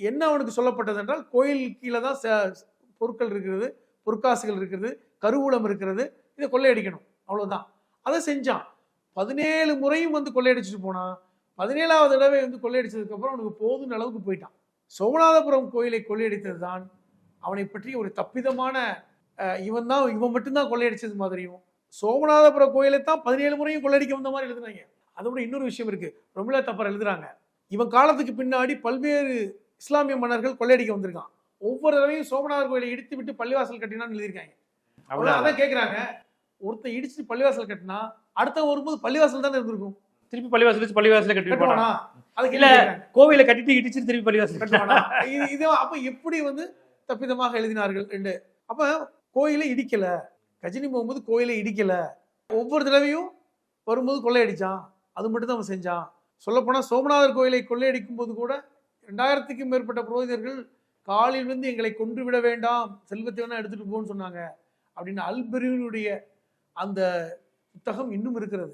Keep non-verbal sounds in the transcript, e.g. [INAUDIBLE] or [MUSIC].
என்ன அவனுக்கு சொல்லப்பட்டது என்றால் கோயில் கீழே தான் ச- பொருட்கள் இருக்கிறது பொற்காசுகள் இருக்கிறது கருவூலம் இருக்கிறது இதை கொள்ளையடிக்கணும். அவ்வளோதான் அதை செஞ்சான். பதினேழு முறையும் வந்து கொள்ளையடிச்சிட்டு போனான். பதினேழாவது தடவை வந்து கொள்ளையடிச்சதுக்கப்புறம் அவனுக்கு போதும் அளவுக்கு போயிட்டான். சோமநாதபுரம் கோயிலை கொள்ளையடித்தது தான். அவனை பற்றி ஒரு தப்பிதமான இவன் தான் இவன் மட்டும்தான் கொள்ளையடிச்சது மாதிரியும். சோமநாதபுரம் கோயிலை தான் பதினேழு முறையும் கொள்ளையடிக்க வந்த மாதிரி எழுதுனாங்க அதோட இன்னொரு விஷயம் இருக்கு. ரொம்பல தப்பர் எழுதுறாங்க. இவன் காலத்துக்கு பின்னாடி பல்வேறு இஸ்லாமிய மன்னர்கள் கொள்ளையடிக்க வந்திருக்கான். ஒவ்வொரு தடவையும் சோமநாதர் கோயிலை இடித்து விட்டு பள்ளிவாசல் கட்டினான்னு எழுதியிருக்காங்க. அவ்வளோ அதான் கேட்குறாங்க ஒருத்தன் இடிச்சுட்டு பள்ளிவாசல் கட்டினா அடுத்த வரும்போது பள்ளிவாசல் தானே இருந்திருக்கும். திருப்பி பள்ளிவாசல் வச்சு பள்ளிவாசல கட்டி கட்டுவானா? அதுக்கு இல்ல. கோவிலை கட்டிட்டு இடிச்சு திருப்பி பள்ளிவாசல் கட்டுவானா? [LAUGHS] இது அப்ப எப்படி வந்து தப்பிதமாக எழுதினார்கள் என்று. அப்ப கோயிலை இடிக்கல. கஜினி போகும்போது கோயிலை இடிக்கல. ஒவ்வொரு தடவையும் வரும்போது கொள்ளையடிச்சான். அது மட்டும் தான் அவன் செஞ்சான். சொல்லப்போனா சோமநாதர் கோயிலை கொள்ளையடிக்கும் போது கூட ரெண்டாயிரத்துக்கும் மேற்பட்ட புரோகிதர்கள் காலில் வந்து எங்களை கொன்று விட வேண்டாம் செல்வத்தை வேணா எடுத்துகிட்டு போன்னு சொன்னாங்க. அப்படின்னு அல்பெருவினுடைய அந்த புத்தகம் இன்னும் இருக்கிறது.